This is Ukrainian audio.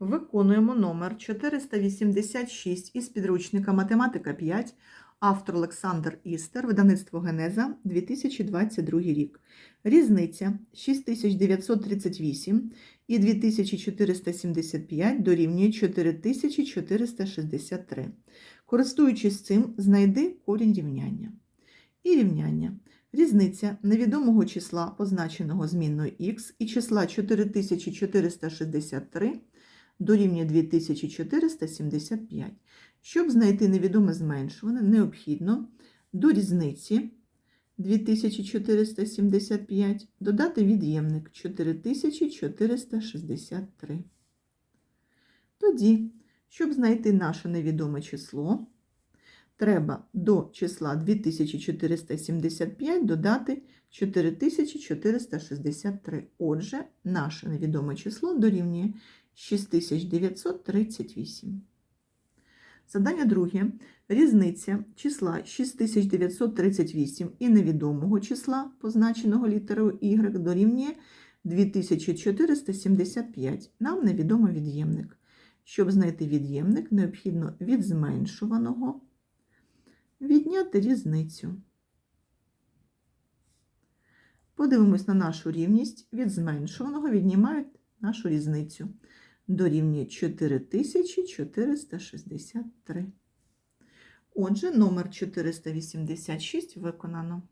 Виконуємо номер 486 із підручника Математика 5, автор Олександр Істер, видавництво Генеза, 2022 рік. Різниця 6938 і 2475 дорівнює 4463. Користуючись цим, знайди корінь рівняння. І рівняння. Різниця невідомого числа, позначеного змінною х, і числа 4463 дорівнює 2475. Щоб знайти невідоме зменшуване, необхідно до різниці 2475 додати від'ємник 4463. Тоді, щоб знайти наше невідоме число, треба до числа 2475 додати 4463. Отже, наше невідоме число дорівнює 6938. Задання друге. Різниця числа 6938 і невідомого числа, позначеного літерою y, дорівнює 2475. Нам невідомо від'ємник. Щоб знайти від'ємник, необхідно від зменшуваного відняти різницю. Подивимось на нашу рівність. Від зменшуваного віднімають нашу різницю. Дорівнює 4463. Отже, номер 486 виконано.